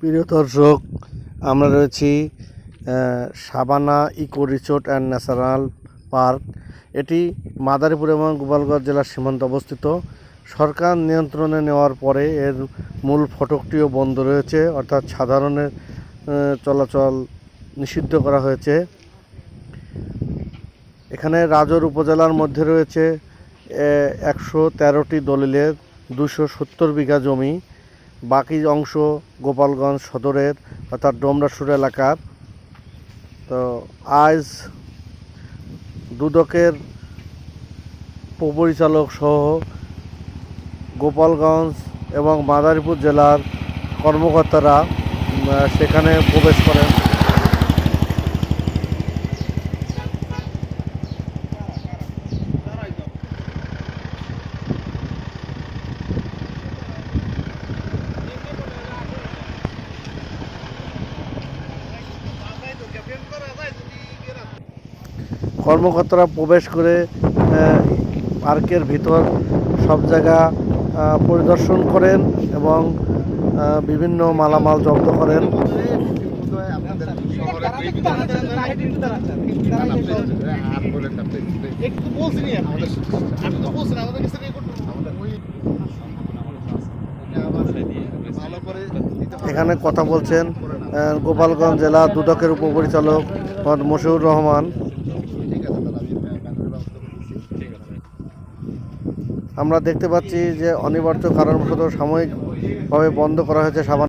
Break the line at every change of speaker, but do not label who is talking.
প্রিয় দর্শক, আমরা রয়েছি Sabana eco resort and national park. এটি মাদারীপুর এবং গোপালগঞ্জ জেলার সীমান্তে অবস্থিত। সরকার নিয়ন্ত্রণে নেওয়ার পরে এর মূল ফটকটিও বন্ধ রয়েছে, অর্থাৎ সাধারণের চলাচল নিষিদ্ধ করা হয়েছে। এখানে রাজর উপজেলার মধ্যে রয়েছে একশো তেরোটি দলিলের দুশো সত্তর বিঘা জমি। বাকি অংশ গোপালগঞ্জ সদরের অর্থাৎ ডোমরাসুর এলাকার। তো আজ দুদকের উপপরিচালক সহ গোপালগঞ্জ এবং মাদারীপুর জেলার কর্মকর্তারা সেখানে প্রবেশ করেন। কর্মকর্তারা প্রবেশ করে পার্কের ভিতর সব জায়গা পরিদর্শন করেন এবং বিভিন্ন মালামাল জব্দ করেন। এখানে কথা বলছেন গোপালগঞ্জ জেলা দুদকের উপপরিচালক মশিউর রহমান আমরা দেখতে পাচ্ছি যে অনিবার্য কারণবশত সাময়িকভাবে বন্ধ করা হয়েছে সাবান